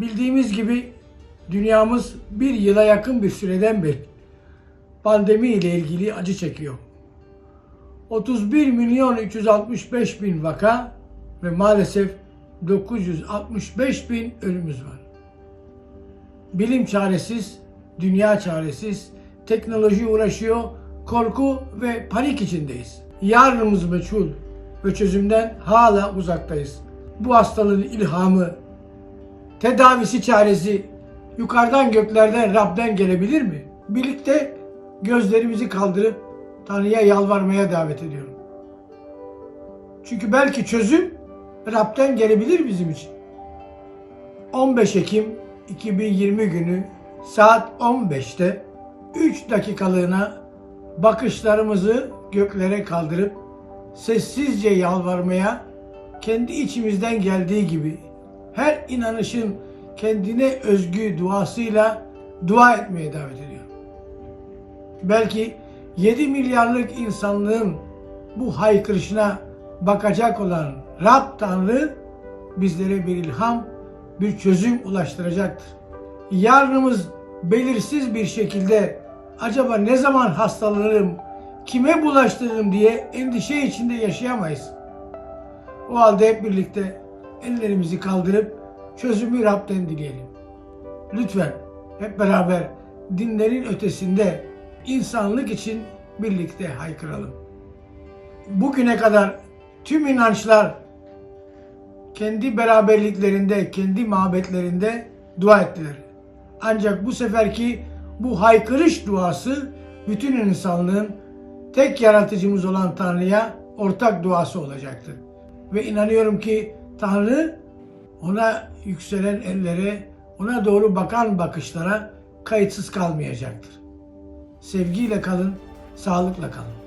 Bildiğimiz gibi dünyamız bir yıla yakın bir süreden beri pandemi ile ilgili acı çekiyor. 31 milyon 365 bin vaka ve maalesef 965 bin ölümümüz var. Bilim çaresiz, dünya çaresiz, teknoloji uğraşıyor, korku ve panik içindeyiz. Yarınımız meçhul ve çözümden hala uzaktayız. Bu hastalığın ilhamı, tedavisi çaresi yukarıdan göklerden Rab'den gelebilir mi? Birlikte gözlerimizi kaldırıp Tanrı'ya yalvarmaya davet ediyorum. Çünkü belki çözüm Rab'den gelebilir bizim için. 15 Ekim 2020 günü saat 15'te 3 dakikalığına bakışlarımızı göklere kaldırıp sessizce yalvarmaya kendi içimizden geldiği gibi her inanışın kendine özgü duasıyla dua etmeye davet ediyorum. Belki 7 milyarlık insanlığın bu haykırışına bakacak olan Rab Tanrı bizlere bir ilham, bir çözüm ulaştıracaktır. Yarınımız belirsiz bir şekilde acaba ne zaman hastalanırım, kime bulaştırırım diye endişe içinde yaşayamayız. O halde hep birlikte ellerimizi kaldırıp çözümü Rab'den dileyelim. Lütfen hep beraber dinlerin ötesinde insanlık için birlikte haykıralım. Bugüne kadar tüm inançlar kendi beraberliklerinde, kendi mabetlerinde dua ettiler. Ancak bu seferki bu haykırış duası bütün insanlığın tek yaratıcımız olan Tanrı'ya ortak duası olacaktır. Ve inanıyorum ki Tanrı ona yükselen ellere, ona doğru bakan bakışlara kayıtsız kalmayacaktır. Sevgiyle kalın, sağlıkla kalın.